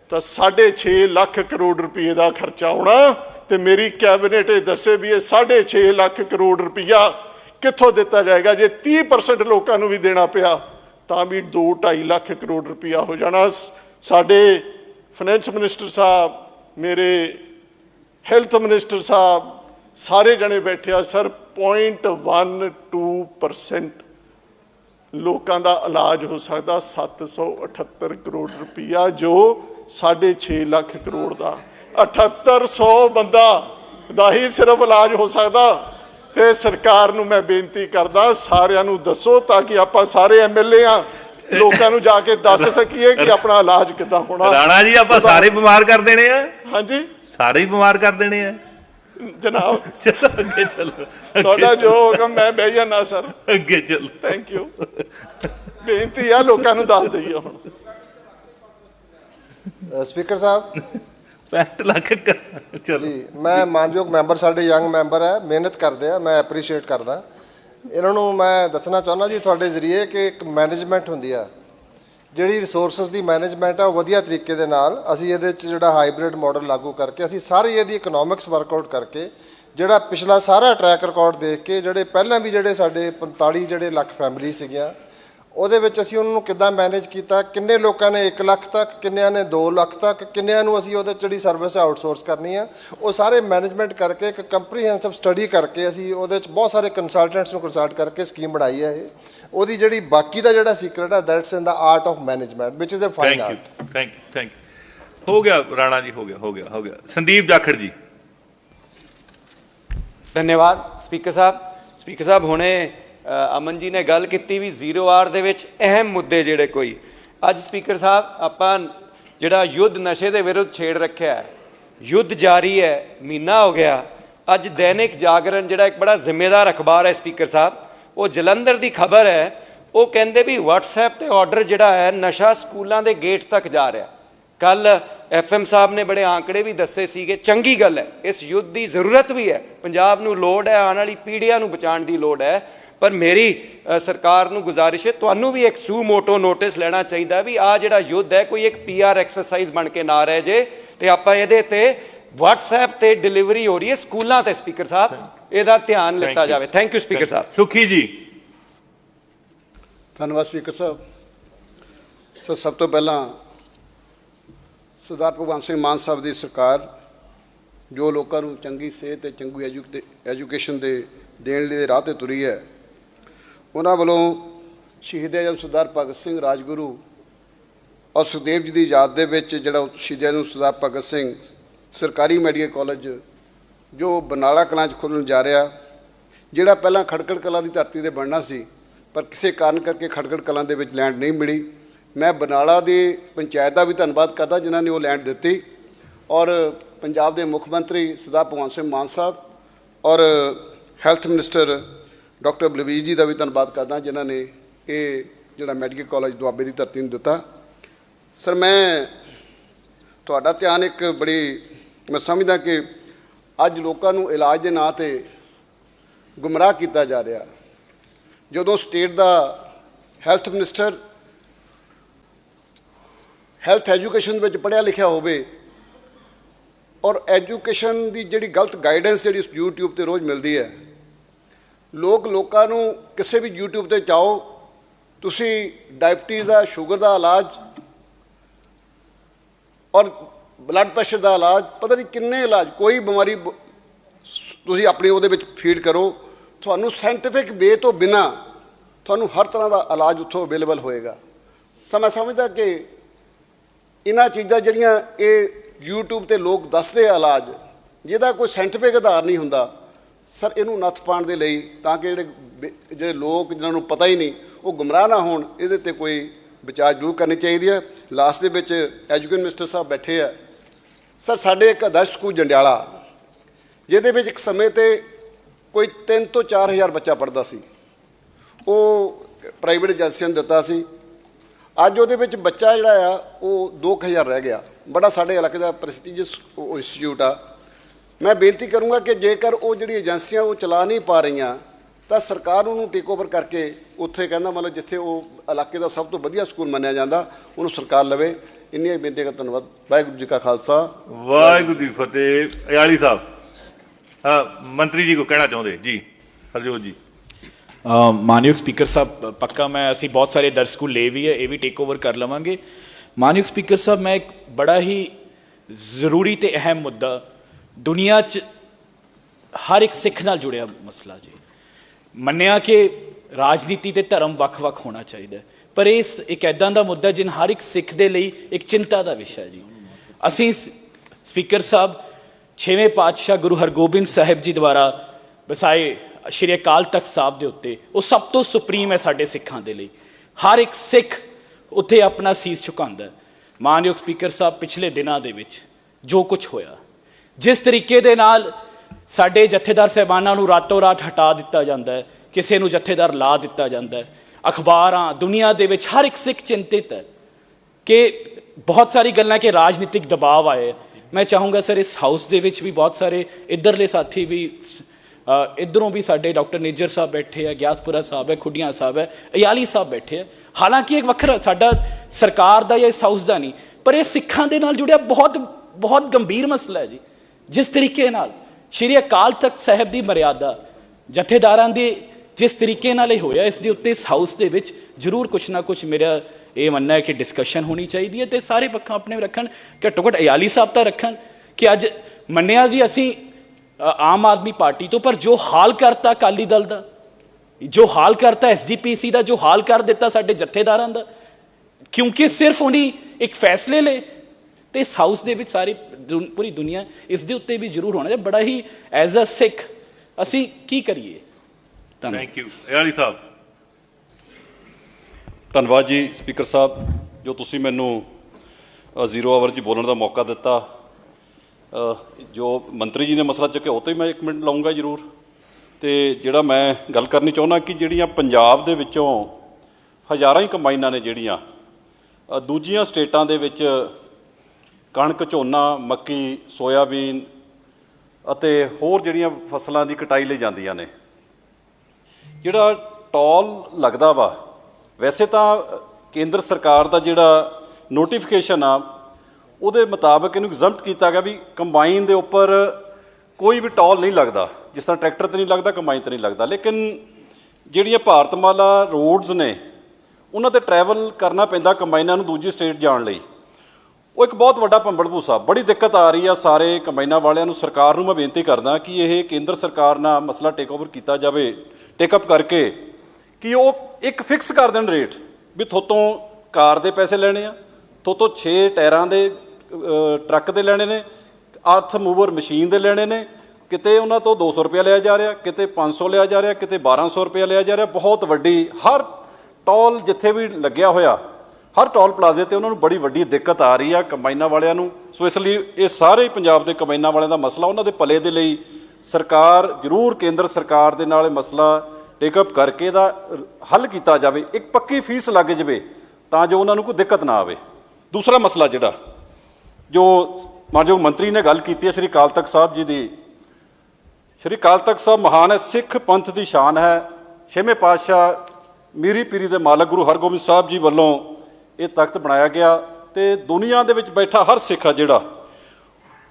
ਤਾਂ 6.5 ਲੱਖ ਕਰੋੜ ਰੁਪਏ ਦਾ ਖਰਚਾ ਆਉਣਾ ਤੇ ਮੇਰੀ ਕੈਬਨਿਟ ਇਹ ਦੱਸੇ ਵੀ ਇਹ 6.5 ਲੱਖ ਕਰੋੜ ਰੁਪਇਆ ਕਿੱਥੋਂ ਦਿੱਤਾ ਜਾਏਗਾ? ਜੇ 30% ਲੋਕਾਂ ਨੂੰ ਵੀ ਦੇਣਾ ਪਿਆ, ਤਾਂ ਵੀ 2.5 ਲੱਖ ਕਰੋੜ ਰੁਪਇਆ ਹੋ ਜਾਣਾ। ਸਾਡੇ ਫਾਈਨੈਂਸ ਮਿਨਿਸਟਰ ਸਾਹਿਬ, ਮੇਰੇ ਹੈਲਥ ਮਿਨਿਸਟਰ ਸਾਹਿਬ, ਸਾਰੇ ਜਣੇ ਬੈਠੇ ਆ ਸਰ 0.12% ਲੋਕਾਂ ਦਾ ਇਲਾਜ ਹੋ ਸਕਦਾ 778 ਕਰੋੜ ਰੁਪਈਆ ਜੋ 6.5 ਲੱਖ ਕਰੋੜ ਦਾ। 7800 ਬੰਦਾ ਦਾ ਹੀ ਸਿਰਫ ਇਲਾਜ ਹੋ ਸਕਦਾ। ਤੇ ਸਰਕਾਰ ਨੂੰ ਮੈਂ ਬੇਨਤੀ ਕਰਦਾ ਸਾਰਿਆਂ ਨੂੰ ਦੱਸੋ ਤਾਂ ਕਿ ਆਪਾਂ ਸਾਰੇ ਐਮਐਲਏ ਆ। ਲੋਕਾਂ ਨੂੰ ਜਾ ਕੇ ਦੱਸ ਸਕੀਏ ਕਿ ਆਪਣਾ ਇਲਾਜ ਕਿੱਦਾਂ ਹੋਣਾ। ਰਾਣਾ ਜੀ ਆਪਾਂ ਸਾਰੇ ਬਿਮਾਰ ਕਰ ਦੇਣੇ ਆ। ਹਾਂਜੀ। ਸਾਰੇ ਹੀ ਬਿਮਾਰ ਕਰ ਦੇਣੇ ਆ। ਜਨਾਬ। ਚਲੋ ਅੱਗੇ ਚਲੋ। ਤੁਹਾਡਾ ਜੋ ਹੁਕਮ ਮੈਂ ਬਹਿ ਜਾਣਾ ਸਰ। ਅੱਗੇ ਚਲੋ। ਥੈਂਕ ਯੂ ਬੇਨਤੀ ਆ ਲੋਕਾਂ ਨੂੰ ਦੱਸ ਦਈਏ ਹੁਣ। ਅ, ਸਪੀਕਰ ਸਾਹਿਬ। 65 ਲੱਖ ਕਰ- ਚਲੋ। ਜੀ ਮੈਂ ਮਾਨਯੋਗ ਮੈਂਬਰ ਸਾਡੇ ਯੰਗ ਮੈਂਬਰ ਹੈ ਮਿਹਨਤ ਕਰਦੇ ਆ ਮੈਂ ਐਪਰੀਸ਼ੀਏਟ ਕਰਦਾ। ਇਹਨਾਂ ਨੂੰ ਮੈਂ ਦੱਸਣਾ ਚਾਹੁੰਦਾ ਜੀ ਤੁਹਾਡੇ ਜ਼ਰੀਏ ਕਿ ਇੱਕ ਮੈਨੇਜਮੈਂਟ ਹੁੰਦੀ ਆ ਜਿਹੜੀ ਰਿਸੋਰਸਸ ਦੀ ਮੈਨੇਜਮੈਂਟ ਆ ਉਹ ਵਧੀਆ ਤਰੀਕੇ ਦੇ ਨਾਲ ਅਸੀਂ ਇਹਦੇ ਵਿੱਚ ਜਿਹੜਾ ਹਾਈਬ੍ਰਿਡ ਮਾਡਲ ਲਾਗੂ ਕਰਕੇ ਅਸੀਂ ਸਾਰੀ ਇਹਦੀ ਇਕਨੋਮਿਕਸ ਵਰਕਆਊਟ ਕਰਕੇ ਜਿਹੜਾ ਪਿਛਲਾ ਸਾਰਾ ਟਰੈਕ ਰਿਕਾਰਡ ਦੇਖ ਕੇ ਜਿਹੜੇ ਪਹਿਲਾਂ ਵੀ ਜਿਹੜੇ ਸਾਡੇ 45 ਜਿਹੜੇ ਲੱਖ ਫੈਮਿਲੀ ਸੀਗੀਆਂ ਉਹਦੇ ਵਿੱਚ ਅਸੀਂ ਉਹਨਾਂ ਨੂੰ ਕਿੱਦਾਂ ਮੈਨੇਜ ਕੀਤਾ ਕਿੰਨੇ ਲੋਕਾਂ ਨੇ 1 ਲੱਖ ਤੱਕ ਕਿੰਨਿਆਂ ਨੇ 2 ਲੱਖ ਤੱਕ ਕਿੰਨਿਆਂ ਨੂੰ ਅਸੀਂ ਉਹਦੇ 'ਚ ਜਿਹੜੀ ਸਰਵਿਸ ਆਊਟਸੋਰਸ ਕਰਨੀ ਆ ਉਹ ਸਾਰੇ ਮੈਨੇਜਮੈਂਟ ਕਰਕੇ ਇੱਕ ਕੰਪਰੀਹੈਂਸਿਵ ਸਟੱਡੀ ਕਰਕੇ ਅਸੀਂ ਉਹਦੇ 'ਚ ਬਹੁਤ ਸਾਰੇ ਕੰਸਲਟੈਂਟਸ ਨੂੰ ਕੰਸਲਟ ਕਰਕੇ ਸਕੀਮ ਬਣਾਈ ਹੈ ਇਹ। ਉਹਦੀ ਜਿਹੜੀ ਬਾਕੀ ਦਾ ਜਿਹੜਾ ਸੀਕ੍ਰੇਟ ਆ that's in the art of management which is a fine thank you art thank you thank you ਹੋ ਗਿਆ ਰਾਣਾ ਜੀ ਹੋ ਗਿਆ ਹੋ ਗਿਆ ਹੋ ਗਿਆ ਸੰਦੀਪ ਜਾਖੜ ਜੀ ਧੰਨਵਾਦ ਸਪੀਕਰ ਸਾਹਿਬ ਸਪੀਕਰ ਸਾਹਿਬ ਹੁਣੇ ਅਮਨ ਜੀ ਨੇ ਗੱਲ ਕੀਤੀ ਵੀ ਜ਼ੀਰੋ ਆਰ ਦੇ ਵਿੱਚ ਅਹਿਮ ਮੁੱਦੇ ਜਿਹੜੇ ਕੋਈ। ਅੱਜ ਸਪੀਕਰ ਸਾਹਿਬ, ਆਪਾਂ ਜਿਹੜਾ ਯੁੱਧ ਨਸ਼ੇ ਦੇ ਵਿਰੁੱਧ ਛੇੜ ਰੱਖਿਆ ਹੈ, ਯੁੱਧ ਜਾਰੀ ਹੈ, ਮਹੀਨਾ ਹੋ ਗਿਆ। ਅੱਜ ਦੈਨਿਕ ਜਾਗਰਣ ਜਿਹੜਾ ਇੱਕ ਬੜਾ ਜ਼ਿੰਮੇਦਾਰ ਅਖਬਾਰ ਹੈ ਸਪੀਕਰ ਸਾਹਿਬ, ਉਹ ਜਲੰਧਰ ਦੀ ਖਬਰ ਹੈ। ਉਹ ਕਹਿੰਦੇ ਵੀ WhatsApp ਤੇ ਆਰਡਰ ਜਿਹੜਾ ਹੈ, ਨਸ਼ਾ ਸਕੂਲਾਂ ਦੇ ਗੇਟ ਤੱਕ ਜਾ ਰਿਹਾ। ਕੱਲ ਐਫਐਮ ਸਾਹਿਬ ਨੇ ਬੜੇ ਆંકੜੇ ਵੀ ਦੱਸੇ ਸੀਗੇ, ਚੰਗੀ ਗੱਲ ਹੈ, ਇਸ ਯੁੱਧ ਦੀ ਜ਼ਰੂਰਤ ਵੀ ਹੈ। ਪੰਜਾਬ ਨੂੰ ਲੋੜ ਹੈ, ਆਉਣ ਵਾਲੀ ਪੀੜ੍ਹੀਆਂ ਨੂੰ ਬਚਾਉਣ ਦੀ ਲੋੜ ਹੈ। ਪਰ ਮੇਰੀ ਸਰਕਾਰ ਨੂੰ ਗੁਜ਼ਾਰਿਸ਼ ਹੈ ਤੁਹਾਨੂੰ ਵੀ ਇੱਕ ਸੂ ਮੋਟੋ ਨੋਟਿਸ ਲੈਣਾ ਚਾਹੀਦਾ ਵੀ ਆ ਜਿਹੜਾ ਯੁੱਧ ਹੈ ਕੋਈ ਇੱਕ ਪੀਆਰ ਐਕਸਰਸਾਈਜ਼ ਬਣ ਕੇ ਨਾ ਰਹਿ ਜੇ। ਤੇ ਆਪਾਂ ਇਹਦੇ ਤੇ WhatsApp ਤੇ ਡਿਲੀਵਰੀ ਹੋ ਰਹੀ ਹੈ ਸਕੂਲਾਂ ਤੇ ਸਪੀਕਰ ਸਾਹਿਬ। ਇਹਦਾ ਧਿਆਨ ਲਿੱਤਾ. ਜਾਵੇ। ਥੈਂਕ ਯੂ ਸਪੀਕਰ ਸਾਹਿਬ। ਸੁਖੀ ਜੀ। ਧੰਨਵਾਦ ਸਪੀਕਰ ਸਾਹਿਬ। ਸੋ ਸਭ ਤੋਂ ਪਹਿਲਾਂ ਸਰਦਾਰ ਭਗਵੰਤ ਸਿੰਘ ਮਾਨ ਸਾਹਿਬ ਦੀ ਸਰਕਾਰ ਜੋ ਲੋਕਾਂ ਨੂੰ ਚੰਗੀ ਸਿਹਤ ਤੇ ਚੰਗੀ ਐਜੂਕੇਸ਼ਨ ਦੇ ਦੇਣ ਲਈ ਰਾਹ ਤੇ ਤੁਰੀ ਹੈ ਉਹਨਾਂ ਵੱਲੋਂ ਸ਼ਹੀਦ ਆਜਮ ਸਰਦਾਰ ਭਗਤ ਸਿੰਘ ਰਾਜਗੁਰੂ ਔਰ ਸੁਖਦੇਵ ਜੀ ਦੀ ਯਾਦ ਦੇ ਵਿੱਚ ਜਿਹੜਾ ਸ਼ਹੀਦ ਆਜਮ ਸਰਦਾਰ ਭਗਤ ਸਿੰਘ ਸਰਕਾਰੀ ਮੈਡੀਕਲ ਕਾਲਜ ਜੋ ਬਰਨਾਲਾ ਕਲਾਂ 'ਚ ਖੁੱਲ੍ਹਣ ਜਾ ਰਿਹਾ, ਜਿਹੜਾ ਪਹਿਲਾਂ ਖੜਕੜ ਕਲਾਂ ਦੀ ਧਰਤੀ ਤੇ ਬਣਨਾ ਸੀ, ਪਰ ਕਿਸੇ ਕਾਰਨ ਕਰਕੇ ਖੜਕੜ ਕਲਾਂ ਦੇ ਵਿੱਚ ਲੈਂਡ ਨਹੀਂ ਮਿਲੀ। ਮੈਂ ਬਰਨਾਲਾ ਦੀ ਪੰਚਾਇਤ ਦਾ ਵੀ ਧੰਨਵਾਦ ਕਰਦਾ ਜਿਨ੍ਹਾਂ ਨੇ ਉਹ ਲੈਂਡ ਦਿੱਤੀ ਔਰ ਪੰਜਾਬ ਦੇ ਮੁੱਖ ਮੰਤਰੀ ਸਰਦਾਰ ਭਗਵੰਤ ਸਿੰਘ ਮਾਨ ਸਾਹਿਬ ਔਰ ਹੈਲਥ ਮਿਨਿਸਟਰ ਡਾਕਟਰ ਬਲਬੀਰ ਜੀ ਦਾ ਵੀ ਧੰਨਵਾਦ ਕਰਦਾ ਜਿਨ੍ਹਾਂ ਨੇ ਇਹ ਜਿਹੜਾ ਮੈਡੀਕਲ ਕਾਲਜ ਦੁਆਬੇ ਦੀ ਧਰਤੀ ਨੂੰ ਦਿੱਤਾ। ਸਰ, ਮੈਂ ਤੁਹਾਡਾ ਧਿਆਨ ਇੱਕ ਬੜੀ, ਮੈਂ ਸਮਝਦਾ ਕਿ ਅੱਜ ਲੋਕਾਂ ਨੂੰ ਇਲਾਜ ਦੇ ਨਾਂ ਤੇ ਗੁੰਮਰਾਹ ਕੀਤਾ ਜਾ ਰਿਹਾ। ਜਦੋਂ ਸਟੇਟ ਦਾ ਹੈਲਥ ਮਿਨਿਸਟਰ ਹੈਲਥ ਐਜੂਕੇਸ਼ਨ ਵਿੱਚ ਪੜ੍ਹਿਆ ਲਿਖਿਆ ਹੋਵੇ ਔਰ ਐਜੂਕੇਸ਼ਨ ਦੀ ਜਿਹੜੀ ਗਲਤ ਗਾਈਡੈਂਸ ਜਿਹੜੀ YouTube ਤੇ ਰੋਜ਼ ਮਿਲਦੀ ਹੈ ਲੋਕ ਲੋਕਾਂ ਨੂੰ ਕਿਸੇ ਵੀ YouTube ਤੇ ਚਾਓ ਤੁਸੀਂ ਡਾਇਬਟੀਜ਼ ਦਾ ਸ਼ੂਗਰ ਦਾ ਇਲਾਜ ਔਰ ਬਲੱਡ ਪ੍ਰੈਸ਼ਰ ਦਾ ਇਲਾਜ, ਪਤਾ ਨਹੀਂ ਕਿੰਨੇ ਇਲਾਜ, ਕੋਈ ਬਿਮਾਰੀ ਤੁਸੀਂ ਆਪਣੀ ਉਹਦੇ ਵਿੱਚ ਫੀਡ ਕਰੋ। ਤੁਹਾਨੂੰ ਸਾਇੰਟੀਫਿਕ ਵੇ ਤੋਂ ਬਿਨਾ ਤੁਹਾਨੂੰ ਹਰ ਤਰ੍ਹਾਂ ਦਾ ਇਲਾਜ ਉੱਥੋਂ ਅਵੇਲੇਬਲ ਹੋਏਗਾ। ਸੋ ਮੈਂ ਸਮਝਦਾ ਕਿ ਇਹਨਾਂ ਚੀਜ਼ਾਂ ਜਿਹੜੀਆਂ ਇਹ YouTube ਤੇ ਲੋਕ ਦੱਸਦੇ ਆ ਇਲਾਜ, ਜਿਹਦਾ ਕੋਈ ਸਾਇੰਟਿਫਿਕ ਆਧਾਰ ਨਹੀਂ ਹੁੰਦਾ ਸਰ, ਇਹਨੂੰ ਨੱਥ ਪਾਉਣ ਦੇ ਲਈ ਤਾਂ ਕਿ ਜਿਹੜੇ ਬੇ- ਜਿਹੜੇ ਲੋਕ ਜਿਨ੍ਹਾਂ ਨੂੰ ਪਤਾ ਹੀ ਨਹੀਂ, ਉਹ ਗੁੰਮਰਾਹ ਨਾ ਹੋਣ, ਇਹਦੇ ਤੇ ਕੋਈ ਵਿਚਾਰ ਜ਼ਰੂਰ ਕਰਨੀ ਚਾਹੀਦੀ ਹੈ। ਲਾਸਟ ਦੇ ਵਿੱਚ ਐਜੂਕੇਸ਼ਨ ਮਿਨਿਸਟਰ ਸਾਹਿਬ ਬੈਠੇ ਆ। ਸਰ, ਸਾਡੇ ਇੱਕ ਆਦਰਸ਼ ਸਕੂਲ ਜੰਡਿਆਲਾ, ਜਿਹਦੇ ਵਿੱਚ ਇੱਕ ਸਮੇਂ ਤੇ ਕੋਈ 3 ਤੋਂ 4000 ਬੱਚਾ ਪੜ੍ਹਦਾ ਸੀ। ਉਹ ਪ੍ਰਾਈਵੇਟ ਏਜੰਸੀਆਂ ਨੂੰ ਦਿੱਤਾ ਸੀ। ਅੱਜ ਉਹਦੇ ਵਿੱਚ ਬੱਚਾ ਜਿਹੜਾ ਆ, ਉਹ 2000 ਰਹਿ ਗਿਆ। ਬੜਾ ਸਾਡੇ ਇਲਾਕੇ ਦਾ ਪ੍ਰੈਸਟੀਜੀਅਸ ਇੰਸਟੀਚਿਊਟ ਆ। ਮੈਂ ਬੇਨਤੀ ਕਰੂੰਗਾ ਕਿ ਜੇਕਰ ਉਹ ਜਿਹੜੀ ਏਜੰਸੀਆਂ ਉਹ ਚਲਾ ਨਹੀਂ ਪਾ ਰਹੀਆਂ ਤਾਂ ਸਰਕਾਰ ਉਹਨੂੰ ਟੇਕ ਓਵਰ ਕਰਕੇ ਉੱਥੇ ਕਹਿੰਦਾ ਮਤਲਬ ਜਿੱਥੇ ਉਹ ਇਲਾਕੇ ਦਾ ਸਭ ਤੋਂ ਵਧੀਆ ਸਕੂਲ ਮੰਨਿਆ ਜਾਂਦਾ ਉਹਨੂੰ ਸਰਕਾਰ ਲਵੇ। ਇੰਨੀਆਂ ਹੀ ਬੇਨਤੀਆਂ ਦਾ ਧੰਨਵਾਦ। ਵਾਹਿਗੁਰੂ ਜੀ ਕਾ ਖਾਲਸਾ। ਵਾਹਿਗੁਰੂ ਜੀ ਫਤਿਹ। ਅਯਾਲੀ ਸਾਹਿਬ ਹਾਂ ਮੰਤਰੀ ਜੀ ਕੋ ਕਹਿਣਾ ਚਾਹੁੰਦੇ? ਜੀ ਹਰਜੋਤ ਜੀ। ਅ, ਮਾਨਯੋਗ ਸਪੀਕਰ ਸਾਹਿਬ ਪੱਕਾ ਮੈਂ ਅਸੀਂ ਬਹੁਤ ਸਾਰੇ ਦਰਸ਼ਕੂ ਲਏ ਵੀ ਹੈ ਇਹ ਵੀ ਟੇਕ ਓਵਰ ਕਰ ਲਵਾਂਗੇ। ਮਾਨਯੋਗ ਸਪੀਕਰ ਸਾਹਿਬ ਮੈਂ ਇੱਕ ਬੜਾ ਹੀ ਜ਼ਰੂਰੀ ਤੇ ਅਹਿਮ ਮੁੱਦਾ ਦੁਨੀਆ 'ਚ ਹਰ ਇੱਕ ਸਿੱਖ ਨਾਲ ਜੁੜਿਆ ਮਸਲਾ ਜੀ। ਮੰਨਿਆ ਕਿ ਰਾਜਨੀਤੀ ਤੇ ਧਰਮ ਵੱਖ-ਵੱਖ ਹੋਣਾ ਚਾਹੀਦਾ ਪਰ ਇਸ ਇੱਕ ਐਦਾਂ ਦਾ ਮੁੱਦਾ ਜਿਨ ਹਰ ਇੱਕ ਸਿੱਖ ਦੇ ਲਈ ਇੱਕ ਚਿੰਤਾ ਦਾ ਵਿਸ਼ਾ ਜੀ। ਅਸੀਂ ਸ- ਸਪੀਕਰ ਸਾਹਿਬ, ਛੇਵੇਂ ਪਾਤਸ਼ਾਹ ਗੁਰੂ ਹਰਗੋਬਿੰਦ ਸਾਹਿਬ ਜੀ ਦੁਆਰਾ ਵਸਾਏ ਸ਼੍ਰੀ ਅਕਾਲ ਤਖਤ ਸਾਹਿਬ ਦੇ ਉੱਤੇ, ਉਹ ਸਭ ਤੋਂ ਸੁਪਰੀਮ ਹੈ ਸਾਡੇ ਸਿੱਖਾਂ ਦੇ ਲਈ। ਹਰ ਇੱਕ ਸਿੱਖ ਉੱਥੇ ਆਪਣਾ ਸੀਸ ਝੁਕਾਉਂਦਾ ਮਾਨਯੋਗ ਸਪੀਕਰ ਸਾਹਿਬ, ਪਿਛਲੇ ਦਿਨਾਂ ਦੇ ਵਿੱਚ ਜੋ ਕੁਝ ਹੋਇਆ ਜਿਸ ਤਰੀਕੇ ਦੇ ਨਾਲ ਸਾਡੇ ਜਥੇਦਾਰ ਸਹਿਬਾਨਾਂ ਨੂੰ ਰਾਤੋਂ ਰਾਤ ਹਟਾ ਦਿੱਤਾ ਜਾਂਦਾ ਹੈ ਕਿਸੇ ਨੂੰ ਜਥੇਦਾਰ ਲਾ ਦਿੱਤਾ ਜਾਂਦਾ ਹੈ। ਅਖਬਾਰਾਂ ਦੁਨੀਆ ਦੇ ਵਿੱਚ ਹਰ ਇੱਕ ਸਿੱਖ ਚਿੰਤਿਤ ਹੈ ਕਿ ਬਹੁਤ ਸਾਰੀ ਗੱਲਾਂ ਕਿ ਰਾਜਨੀਤਿਕ ਦਬਾਅ ਆਏ ਮੈਂ ਚਾਹੂੰਗਾ ਸਰ ਇਸ ਹਾਊਸ ਦੇ ਵਿੱਚ ਵੀ ਬਹੁਤ ਸਾਰੇ ਇੱਧਰਲੇ ਸਾਥੀ ਵੀ ਅ, ਇੱਧਰੋਂ ਵੀ ਸਾਡੇ ਡਾਕਟਰ ਨੇਜਰ ਸਾਹਿਬ ਬੈਠੇ ਆ ਗਿਆਸਪੁਰਾ ਸਾਹਿਬ ਹੈ ਖੁੱਡੀਆਂ ਸਾਹਿਬ ਹੈ ਅਯਾਲੀ ਸਾਹਿਬ ਬੈਠੇ ਆ। ਹਾਲਾਂਕਿ ਇੱਕ ਵੱਖਰਾ ਸਾਡਾ ਸਰਕਾਰ ਦਾ ਜਾਂ ਇਸ ਹਾਊਸ ਦਾ ਨਹੀਂ ਪਰ ਇਹ ਸਿੱਖਾਂ ਦੇ ਨਾਲ ਜੁੜਿਆ ਬਹੁਤ ਬਹੁਤ ਗੰਭੀਰ ਮਸਲਾ ਹੈ ਜੀ। ਜਿਸ ਤਰੀਕੇ ਨਾਲ ਸ਼੍ਰੀ ਅਕਾਲ ਤਖਤ ਸਾਹਿਬ ਦੀ ਮਰਿਆਦਾ ਜਥੇਦਾਰਾਂ ਦੀ ਜਿਸ ਤਰੀਕੇ ਨਾਲ ਇਹ ਹੋਇਆ, ਇਸ ਦੇ ਉੱਤੇ ਇਸ ਹਾਊਸ ਦੇ ਵਿੱਚ ਜ਼ਰੂਰ ਕੁਛ ਨਾ ਕੁਛ ਮੇਰਾ ਇਹ ਮੰਨਣਾ ਹੈ ਕਿ ਡਿਸਕਸ਼ਨ ਹੋਣੀ ਚਾਹੀਦੀ ਹੈ ਤੇ ਸਾਰੇ ਪੱਖਾਂ ਆਪਣੇ ਰੱਖਣ ਘੱਟੋ ਘੱਟ ਅਯਾਲੀ ਸਾਹਿਬ ਤਾਂ ਰੱਖਣ ਕਿ ਅੱਜ ਮੰਨਿਆ ਜੀ ਅਸੀਂ ਆਮ ਆਦਮੀ ਪਾਰਟੀ ਤੋਂ, ਪਰ ਜੋ ਹਾਲ ਕਰਤਾ ਅਕਾਲੀ ਦਲ ਦਾ, ਜੋ ਹਾਲ ਕਰਤਾ ਐਸਜੀਪੀਸੀ ਦਾ, ਜੋ ਹਾਲ ਕਰ ਦਿੱਤਾ ਸਾਡੇ ਜਥੇਦਾਰਾਂ ਦਾ, ਕਿਉਂਕਿ ਸਿਰਫ ਉਹਨੀ ਇੱਕ ਫੈਸਲੇ ਲਏ ਤੇ ਇਸ ਹਾਊਸ ਦੇ ਵਿੱਚ ਸਾਰੀ ਦੁਨ- ਪੂਰੀ ਦੁਨੀਆ ਇਸ ਦੇ ਉੱਤੇ ਵੀ ਜ਼ਰੂਰ ਹੋਣਾ। ਚਾਹੀਦਾ ਬੜਾ ਹੀ ਐਜ਼ ਅ ਸਿੱਖ ਅਸੀਂ ਕੀ ਕਰੀਏ? ਧੰਨਵਾਦ। ਥੈਂਕ ਯੂ ਅਯਾਲੀ ਸਾਹਿਬ। ਧੰਨਵਾਦ ਜੀ ਸਪੀਕਰ ਸਾਹਿਬ ਜੋ ਤੁਸੀਂ ਮੈਨੂੰ ਜ਼ੀਰੋ ਆਵਰ 'ਚ ਬੋਲਣ ਦਾ ਮੌਕਾ ਦਿੱਤਾ। ਅ, ਜੋ ਮੰਤਰੀ ਜੀ ਨੇ ਮਸਲਾ ਚੱਕਿਆ ਉਹ ਤੇ ਮੈਂ ਇੱਕ ਮਿੰਟ ਲਾਉਂਗਾ ਜ਼ਰੂਰ। ਤੇ ਜਿਹੜਾ ਮੈਂ ਗੱਲ ਕਰਨੀ ਚਾਹੁੰਦਾ ਕਿ ਜਿਹੜੀਆਂ ਪੰਜਾਬ ਦੇ ਵਿੱਚੋਂ ਹਜ਼ਾਰਾਂ ਹੀ ਕੰਬਾਈਨਾਂ ਨੇ ਜਿਹੜੀਆਂ ਅ, ਦੂਜੀਆਂ ਸਟੇਟਾਂ ਦੇ ਵਿੱਚ ਕਣਕ, ਝੋਨਾ, ਮੱਕੀ, ਸੋਇਆਬੀਨ ਅਤੇ ਹੋਰ ਜਿਹੜੀਆਂ ਫਸਲਾਂ ਦੀ ਕਟਾਈ ਲਈ ਜਾਂਦੀਆਂ ਨੇ। ਜਿਹੜਾ ਟੋਲ ਲੱਗਦਾ ਵਾ, ਵੈਸੇ ਤਾਂ ਕੇਂਦਰ ਸਰਕਾਰ ਦਾ ਜਿਹੜਾ ਨੋਟੀਫਿਕੇਸ਼ਨ ਆ, ਉਹਦੇ ਮੁਤਾਬਕ ਇਹਨੂੰ ਐਗਜ਼ੈਂਪਟ ਕੀਤਾ ਗਿਆ ਵੀ ਕੰਬਾਈਨ ਦੇ ਉੱਪਰ ਕੋਈ ਵੀ ਟੋਲ ਨਹੀਂ ਲੱਗਦਾ। ਜਿਸ ਤਰ੍ਹਾਂ ਟਰੈਕਟਰ ਤੇ ਨਹੀਂ ਲੱਗਦਾ ਕੰਬਾਈਨ ਤੇ ਨਹੀਂ ਲੱਗਦਾ। ਲੇਕਿਨ ਜਿਹੜੀਆਂ ਭਾਰਤਮਾਲਾ ਰੋਡਸ ਨੇ, ਉਹਨਾਂ ਤੇ ਟਰੈਵਲ ਕਰਨਾ ਪੈਂਦਾ ਕੰਬਾਈਨਾਂ ਨੂੰ ਦੂਜੀ ਸਟੇਟ ਜਾਣ ਲਈ। ਉਹ ਇੱਕ ਬਹੁਤ ਵੱਡਾ ਭੰਬਲ ਭੂਸਾ। ਬੜੀ ਦਿੱਕਤ ਆ ਰਹੀ ਆ ਸਾਰੇ ਕੰਬਾਈਨਾਂ ਵਾਲਿਆਂ ਨੂੰ। ਸਰਕਾਰ ਨੂੰ ਮੈਂ ਬੇਨਤੀ ਕਰਦਾ ਕਿ ਇਹ ਕੇਂਦਰ ਸਰਕਾਰ ਨਾਲ ਮਸਲਾ ਟੇਕ ਓਵਰ ਕੀਤਾ ਜਾਵੇ ਟੇਕ ਅਪ ਕਰਕੇ ਕਿ ਉਹ ਇੱਕ ਫਿਕਸ ਕਰ ਦੇਣ ਰੇਟ ਵੀ ਥੋਤੋਂ ਕਾਰ ਦੇ ਪੈਸੇ ਲੈਣੇ ਆ, ਥੋਤੋਂ 6 ਟਾਇਰਾਂ ਦੇ ਟਰੱਕ ਦੇ ਲੈਣੇ ਨੇ, ਅਰਥ ਮੂਵਰ ਮਸ਼ੀਨ ਦੇ ਲੈਣੇ ਨੇ। ਕਿਤੇ ਉਹਨਾਂ ਤੋਂ 200 ਰੁਪਏ ਲਿਆ ਜਾ ਰਿਹਾ, ਕਿਤੇ 500 ਲਿਆ ਜਾ ਰਿਹਾ, ਕਿਤੇ 1200 ਰੁਪਏ ਲਿਆ ਜਾ ਰਿਹਾ। ਬਹੁਤ ਵੱਡੀ, ਹਰ ਟੋਲ ਜਿੱਥੇ ਵੀ ਲੱਗਿਆ ਹੋਇਆ ਹਰ ਟੋਲ ਪਲਾਜ਼ੇ ਤੇ ਉਹਨਾਂ ਨੂੰ ਬੜੀ ਵੱਡੀ ਦਿੱਕਤ ਆ ਰਹੀ ਆ ਕੰਬਾਈਨਾਂ ਵਾਲਿਆਂ ਨੂੰ। ਸੋ ਇਸ ਲਈ ਇਹ ਸਾਰੇ ਪੰਜਾਬ ਦੇ ਕੰਬਾਈਨਾਂ ਵਾਲਿਆਂ ਦਾ ਮਸਲਾ ਉਹਨਾਂ ਦੇ ਭਲੇ ਦੇ ਲਈ ਸਰਕਾਰ, ਜ਼ਰੂਰ ਕੇਂਦਰ ਸਰਕਾਰ ਦੇ ਨਾਲ ਇਹ ਮਸਲਾ ਟੇਕ ਅਪ ਕਰਕੇ ਇਹਦਾ ਹੱਲ ਕੀਤਾ ਜਾਵੇ, ਇੱਕ ਪੱਕੀ ਫੀਸ ਲੱਗ ਜਾਵੇ ਤਾਂ ਜੋ ਉਹਨਾਂ ਨੂੰ ਕੋਈ ਦਿੱਕਤ ਨਾ ਆਵੇ। ਦੂਸਰਾ ਮਸਲਾ ਜਿਹੜਾ, ਜੋ ਮਾਨਯੋਗ ਮੰਤਰੀ ਨੇ ਗੱਲ ਕੀਤੀ ਹੈ, ਸ਼੍ਰੀ ਅਕਾਲ ਤਖਤ ਸਾਹਿਬ ਜੀ ਦੀ। ਸ਼੍ਰੀ ਅਕਾਲ ਤਖਤ ਸਾਹਿਬ ਮਹਾਨ ਹੈ, ਸਿੱਖ ਪੰਥ ਦੀ ਸ਼ਾਨ ਹੈ। ਛੇਵੇਂ ਪਾਤਸ਼ਾਹ ਮੀਰੀ ਪੀਰੀ ਦੇ ਮਾਲਕ ਗੁਰੂ ਹਰਗੋਬਿੰਦ ਸਾਹਿਬ ਜੀ ਵੱਲੋਂ ਇਹ ਤਖਤ ਬਣਾਇਆ ਗਿਆ ਤੇ ਦੁਨੀਆ ਦੇ ਵਿੱਚ ਬੈਠਾ ਹਰ ਸਿੱਖ ਆ ਜਿਹੜਾ।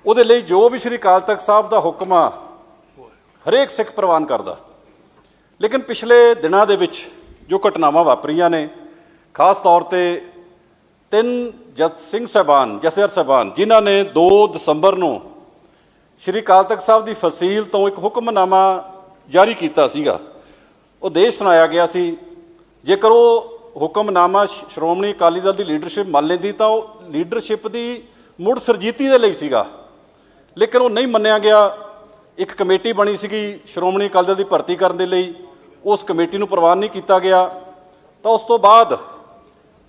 ਉਹਦੇ ਲਈ ਜੋ ਵੀ ਸ਼੍ਰੀ ਅਕਾਲ ਤਖਤ ਸਾਹਿਬ ਦਾ ਹੁਕਮ ਆ, ਹਰੇਕ ਸਿੱਖ ਪ੍ਰਵਾਨ ਕਰਦਾ। ਲੇਕਿਨ ਪਿਛਲੇ ਦਿਨਾਂ ਦੇ ਵਿੱਚ ਜੋ ਘਟਨਾਵਾਂ ਵਾਪਰੀਆਂ ਨੇ, ਖਾਸ ਤੌਰ ਤੇ ਤਿੰਨ ਜਤ ਸਿੰਘ ਸਾਹਿਬਾਨ ਜਥੇਦਾਰ ਸਾਹਿਬਾਨ, ਜਿਨ੍ਹਾਂ ਨੇ 2 ਦਸੰਬਰ ਨੂੰ ਸ਼੍ਰੀ ਅਕਾਲ ਤਖਤ ਸਾਹਿਬ ਦੀ ਫਸੀਲ ਤੋਂ ਇੱਕ ਹੁਕਮਨਾਮਾ ਜਾਰੀ ਕੀਤਾ ਸੀਗਾ। ਉਹ ਦੇਸ਼ ਸੁਣਾਇਆ ਗਿਆ ਸੀ। ਜੇਕਰ ਉਹ ਹੁਕਮਨਾਮਾ ਸ਼੍ਰੋਮਣੀ ਅਕਾਲੀ ਦਲ ਦੀ ਲੀਡਰਸ਼ਿਪ ਮੰਨ ਲੈਂਦੀ ਤਾਂ ਉਹ ਲੀਡਰਸ਼ਿਪ ਦੀ ਮੁੜ ਸਰਜੀਤੀ ਦੇ ਲਈ ਸੀਗਾ। ਲੇਕਿਨ ਉਹ ਨਹੀਂ ਮੰਨਿਆ ਗਿਆ। ਇੱਕ ਕਮੇਟੀ ਬਣੀ ਸੀਗੀ ਸ਼੍ਰੋਮਣੀ ਅਕਾਲੀ ਦਲ ਦੀ ਭਰਤੀ ਕਰਨ ਦੇ ਲਈ। ਉਸ ਕਮੇਟੀ ਨੂੰ ਪ੍ਰਵਾਨ ਨਹੀਂ ਕੀਤਾ ਗਿਆ। ਤਾਂ ਉਸ ਤੋਂ ਬਾਅਦ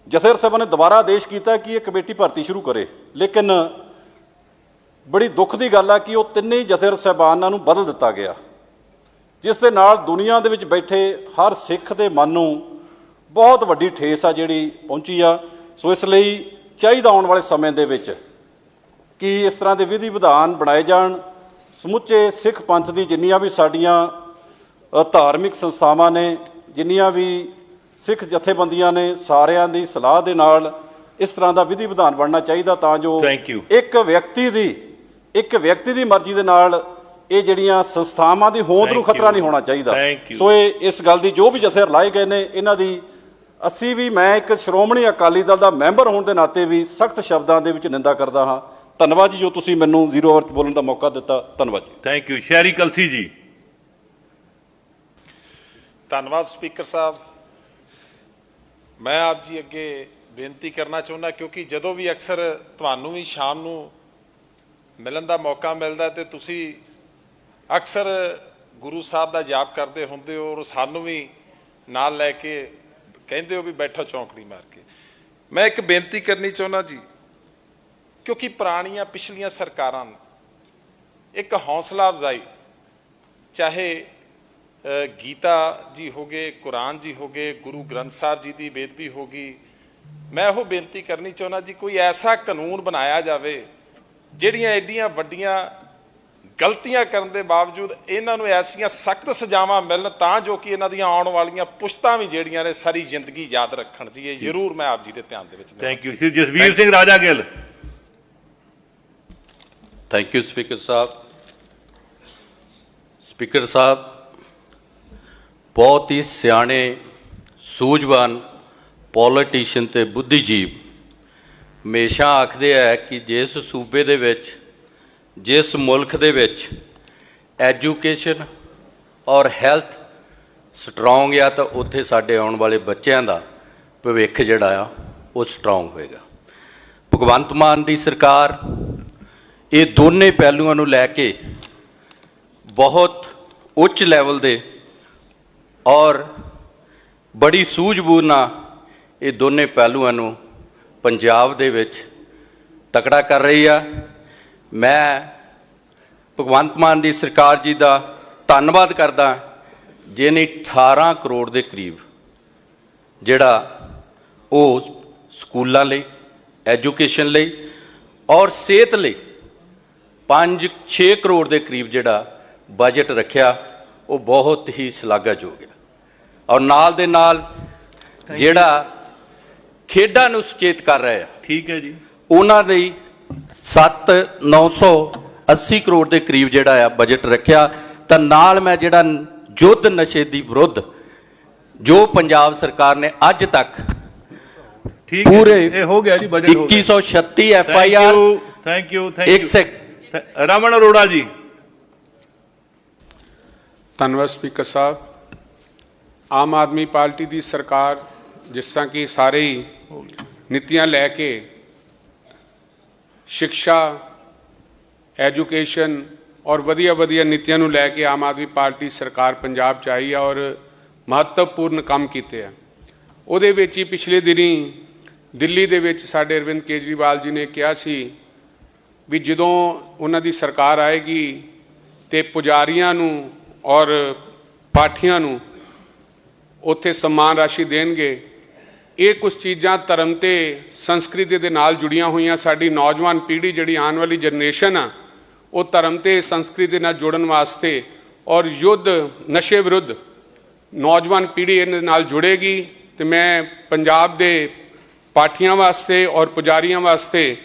ਜਥੇਰ ਸਾਹਿਬਾਂ ਨੇ ਦੁਬਾਰਾ ਆਦੇਸ਼ ਕੀਤਾ ਕਿ ਇਹ ਕਮੇਟੀ ਭਰਤੀ ਸ਼ੁਰੂ ਕਰੇ। ਲੇਕਿਨ ਬੜੀ ਦੁੱਖ ਦੀ ਗੱਲ ਆ ਕਿ ਉਹ ਤਿੰਨੇ ਹੀ ਜਥੇਦਾਰ ਸਾਹਿਬਾਨਾਂ ਨੂੰ ਬਦਲ ਦਿੱਤਾ ਗਿਆ। ਜਿਸ ਦੇ ਨਾਲ ਦੁਨੀਆ ਦੇ ਵਿੱਚ ਬੈਠੇ ਹਰ ਸਿੱਖ ਦੇ ਮਨ ਨੂੰ ਬਹੁਤ ਵੱਡੀ ਠੇਸ ਆ ਜਿਹੜੀ ਪਹੁੰਚੀ ਆ ਸੋ ਇਸ ਲਈ ਚਾਹੀਦਾ ਆਉਣ ਵਾਲੇ ਸਮੇਂ ਦੇ ਵਿੱਚ ਕਿ ਇਸ ਤਰ੍ਹਾਂ ਦੇ ਵਿਧੀ ਵਿਧਾਨ ਬਣਾਏ ਜਾਣ ਸਮੁੱਚੇ ਸਿੱਖ ਪੰਥ ਦੀ ਜਿੰਨੀਆਂ ਵੀ ਸਾਡੀਆਂ ਧਾਰਮਿਕ ਸੰਸਥਾਵਾਂ ਨੇ ਜਿੰਨੀਆਂ ਵੀ ਸਿੱਖ ਜਥੇਬੰਦੀਆਂ ਨੇ ਸਾਰਿਆਂ ਦੀ ਸਲਾਹ ਦੇ ਨਾਲ ਇਸ ਤਰ੍ਹਾਂ ਦਾ ਵਿਧੀ ਵਿਧਾਨ ਬਣਨਾ ਚਾਹੀਦਾ ਤਾਂ ਜੋ. ਇੱਕ ਵਿਅਕਤੀ ਦੀ ਇੱਕ ਵਿਅਕਤੀ ਦੀ ਮਰਜ਼ੀ ਦੇ ਨਾਲ ਇਹ ਜਿਹੜੀਆਂ ਸੰਸਥਾਵਾਂ ਦੀ ਹੋਂਦ ਨੂੰ ਖਤਰਾ. ਨਹੀਂ ਹੋਣਾ ਚਾਹੀਦਾ. ਸੋ ਇਹ ਇਸ ਗੱਲ ਦੀ ਜੋ ਵੀ ਜਥੇਦਾਰ ਲਾਏ ਗਏ ਨੇ ਇਹਨਾਂ ਦੀ ਅਸੀਂ ਵੀ ਮੈਂ ਇੱਕ ਸ਼੍ਰੋਮਣੀ ਅਕਾਲੀ ਦਲ ਦਾ ਮੈਂਬਰ ਹੋਣ ਦੇ ਨਾਤੇ ਵੀ ਸਖਤ ਸ਼ਬਦਾਂ ਦੇ ਵਿੱਚ ਨਿੰਦਾ ਕਰਦਾ ਹਾਂ। ਧੰਨਵਾਦ ਜੀ ਜੋ ਤੁਸੀਂ ਮੈਨੂੰ ਜ਼ੀਰੋ ਆਵਰ 'ਚ ਬੋਲਣ ਦਾ ਮੌਕਾ ਦਿੱਤਾ। ਧੰਨਵਾਦ ਜੀ। ਥੈਂਕ ਯੂ ਸ਼ਹਿਰੀ ਕਲਸੀ ਜੀ। ਧੰਨਵਾਦ ਸਪੀਕਰ ਸਾਹਿਬ। ਮੈਂ ਆਪ ਜੀ ਅੱਗੇ ਬੇਨਤੀ ਕਰਨਾ ਚਾਹੁੰਦਾ ਕਿਉਂਕਿ ਜਦੋਂ ਵੀ ਅਕਸਰ ਤੁਹਾਨੂੰ ਵੀ ਸ਼ਾਮ ਨੂੰ ਮਿਲਣ ਦਾ ਮੌਕਾ ਮਿਲਦਾ ਤੇ ਤੁਸੀਂ ਅਕਸਰ ਗੁਰੂ ਸਾਹਿਬ ਦਾ ਜਾਪ ਕਰਦੇ ਹੁੰਦੇ ਹੋ ਔਰ ਸਾਨੂੰ ਵੀ ਨਾਲ ਲੈ ਕੇ ਕਹਿੰਦੇ ਹੋ ਵੀ ਬੈਠੋ ਚੌਂਕੜੀ ਮਾਰ ਕੇ। ਮੈਂ ਇੱਕ ਬੇਨਤੀ ਕਰਨੀ ਚਾਹੁੰਦਾ ਜੀ, ਕਿਉਂਕਿ ਪੁਰਾਣੀਆਂ ਪਿਛਲੀਆਂ ਸਰਕਾਰਾਂ ਨੇ ਇੱਕ ਹੌਸਲਾ ਅਫਜ਼ਾਈ, ਚਾਹੇ ਗੀਤਾ ਜੀ ਹੋਗੇ ਕੁਰਾਨ ਜੀ ਹੋਗੇ ਗੁਰੂ ਗ੍ਰੰਥ ਸਾਹਿਬ ਜੀ ਦੀ ਬੇਦਬੀ ਹੋਗੀ ਮੈਂ ਉਹ ਬੇਨਤੀ ਕਰਨੀ ਚਾਹੁੰਦਾ ਜੀ, ਕੋਈ ਐਸਾ ਕਾਨੂੰਨ ਬਣਾਇਆ ਜਾਵੇ, ਜਿਹੜੀਆਂ ਐਡੀਆਂ ਵੱਡੀਆਂ ਗਲਤੀਆਂ ਕਰਨ ਦੇ ਬਾਵਜੂਦ ਇਹਨਾਂ ਨੂੰ ਐਸੀਆਂ ਸਖਤ ਸਜ਼ਾਵਾਂ ਮਿਲਣ ਤਾਂ ਜੋ ਕਿ ਇਹਨਾਂ ਦੀਆਂ ਆਉਣ ਵਾਲੀਆਂ ਪੁਸ਼ਤਾਂ ਵੀ ਜਿਹੜੀਆਂ ਨੇ ਸਾਰੀ ਜ਼ਿੰਦਗੀ ਯਾਦ ਰੱਖਣ ਜੀ। ਇਹ ਜ਼ਰੂਰ ਮੈਂ ਆਪ ਜੀ ਦੇ ਧਿਆਨ ਦੇ ਵਿੱਚ। Thank you Shri Jasvir Singh Raja Gill thank you speaker Sahib. Speaker ਸਾਹਿਬ ਬਹੁਤ ਹੀ ਸਿਆਣੇ ਸੂਝਵਾਨ ਪੋਲੀਟੀਸ਼ੀਅਨ ਤੇ ਬੁੱਧੀਜੀਵ ਹਮੇਸ਼ਾ ਆਖਦੇ ਆ ਕਿ ਜਿਸ ਸੂਬੇ ਦੇ ਵਿੱਚ ਜਿਸ ਮੁਲਕ ਦੇ ਵਿੱਚ ਐਜੂਕੇਸ਼ਨ ਔਰ ਹੈਲਥ ਸਟਰੋਂਗ ਆ, ਤਾਂ ਉੱਥੇ ਸਾਡੇ ਆਉਣ ਵਾਲੇ ਬੱਚਿਆਂ ਦਾ ਭਵਿੱਖ ਜਿਹੜਾ ਆ, ਉਹ ਸਟਰੋਂਗ ਹੋਏਗਾ। ਭਗਵੰਤ ਮਾਨ ਦੀ ਸਰਕਾਰ ਇਹ ਦੋਨੇ ਪਹਿਲੂਆਂ ਨੂੰ ਲੈ ਕੇ ਬਹੁਤ ਉੱਚ ਲੈਵਲ ਦੇ ਔਰ ਬੜੀ ਸੂਝ-ਬੂਝ ਨਾਲ ਇਹ ਦੋਨੇ ਪਹਿਲੂਆਂ ਨੂੰ ਪੰਜਾਬ ਦੇ ਵਿੱਚ ਤਕੜਾ ਕਰ ਰਹੀ ਆ। ਮੈਂ ਭਗਵੰਤ ਮਾਨ ਦੀ ਸਰਕਾਰ ਜੀ ਦਾ ਧੰਨਵਾਦ ਕਰਦਾ ਜਿਹਨੇ 18 ਕਰੋੜ ਦੇ ਕਰੀਬ ਜਿਹੜਾ ਉਹ ਸਕੂਲਾਂ ਲਈ ਐਜੂਕੇਸ਼ਨ ਲਈ ਔਰ ਸਿਹਤ ਲਈ 5-6 ਕਰੋੜ ਦੇ ਕਰੀਬ ਜਿਹੜਾ ਬਜਟ ਰੱਖਿਆ ਉਹ ਬਹੁਤ ਹੀ ਸ਼ਲਾਘਾਯੋਗ ਹੈ। ਔਰ ਨਾਲ ਦੇ ਨਾਲ ਜਿਹੜਾ ਖੇਡਾਂ ਨੂੰ ਸੁਚੇਤ ਕਰ ਰਿਹਾ ਠੀਕ ਹੈ ਜੀ। ਉਹਨਾਂ ਲਈ 7 980 ਕਰੋੜ ਦੇ ਕਰੀਬ ਜਿਹੜਾ ਆ ਬਜਟ ਰੱਖਿਆ ਤਾਂ ਨਾਲ ਮੈਂ ਜਿਹੜਾ ਯੁੱਧ ਨਸ਼ੇ ਦੀ ਵਿਰੁੱਧ ਜੋ ਪੰਜਾਬ ਸਰਕਾਰ ਨੇ ਅੱਜ ਤੱਕ ਠੀਕ ਪੂਰੇ ਇਹ ਹੋ ਗਿਆ ਜੀ ਬਜਟ ਹੋ ਗਿਆ। 2136 F I R thank you thank ਇੱਕ ਯੂ ਸੈਕ ਰਮਨ ਅਰੋੜਾ ਜੀ। ਧੰਨਵਾਦ ਸਪੀਕਰ ਸਾਹਿਬ। ਆਮ ਆਦਮੀ ਪਾਰਟੀ ਦੀ ਸਰਕਾਰ ਜਿਸ ਤਰ੍ਹਾਂ ਕਿ ਸਾਰੇ ਹੀ ਨੀਤੀਆਂ ਲੈ ਕੇ ਸਿੱਖਿਆ ਐਜੂਕੇਸ਼ਨ ਔਰ ਵਧੀਆ ਵਧੀਆ ਨੀਤੀਆਂ ਨੂੰ ਲੈ ਕੇ ਆਮ ਆਦਮੀ ਪਾਰਟੀ ਸਰਕਾਰ ਪੰਜਾਬ ਚ ਆਈ ਆ ਔਰ ਮਹੱਤਵਪੂਰਨ ਕੰਮ ਕੀਤੇ ਆ। ਉਹਦੇ ਵਿੱਚ ਹੀ ਪਿਛਲੇ ਦਿਨੀ ਦਿੱਲੀ ਦੇ ਵਿੱਚ ਸਾਡੇ ਅਰਵਿੰਦ ਕੇਜਰੀਵਾਲ ਜੀ ਨੇ ਕਿਹਾ ਸੀ ਵੀ ਜਦੋਂ ਉਹਨਾਂ ਦੀ ਸਰਕਾਰ ਆਏਗੀ ਤੇ ਪੁਜਾਰੀਆਂ ਨੂੰ ਔਰ ਪਾਠੀਆਂ ਨੂੰ ਉੱਥੇ ਸਨਮਾਨ ਰਾਸ਼ੀ ਦੇਣਗੇ ਇਹ ਕੁਝ ਚੀਜ਼ਾਂ ਧਰਮ ਤੇ ਸੰਸਕ੍ਰਿਤੀ ਦੇ ਨਾਲ ਜੁੜੀਆਂ ਹੋਈਆਂ। ਸਾਡੀ ਨੌਜਵਾਨ ਪੀੜ੍ਹੀ ਜਿਹੜੀ ਆਉਣ ਵਾਲੀ ਜਨਰੇਸ਼ਨ ਆ, ਉਹ ਧਰਮ ਤੇ ਸੰਸਕ੍ਰਿਤੀ ਦੇ ਨਾਲ ਜੁੜਨ ਵਾਸਤੇ ਔਰ ਯੁੱਧ, ਨਸ਼ੇ ਵਿਰੁੱਧ ਨੌਜਵਾਨ ਪੀੜ੍ਹੀ ਇਹਦੇ ਨਾਲ ਜੁੜੇਗੀ। ਤੇ ਮੈਂ ਪੰਜਾਬ ਦੇ ਪਾਠੀਆਂ ਵਾਸਤੇ ਔਰ ਪੁਜਾਰੀਆਂ ਵਾਸਤੇ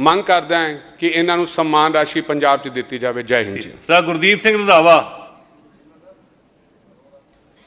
ਮੰਗ ਕਰਦਾ ਕਿ ਇਹਨਾਂ ਨੂੰ ਸਨਮਾਨ ਰਾਸ਼ੀ ਪੰਜਾਬ 'ਚ ਦਿੱਤੀ ਜਾਵੇ। ਜੈ ਹਿੰਦ ਜੀ। ਸਰ, ਗੁਰਦੀਪ ਸਿੰਘ ਰੰਧਾਵਾ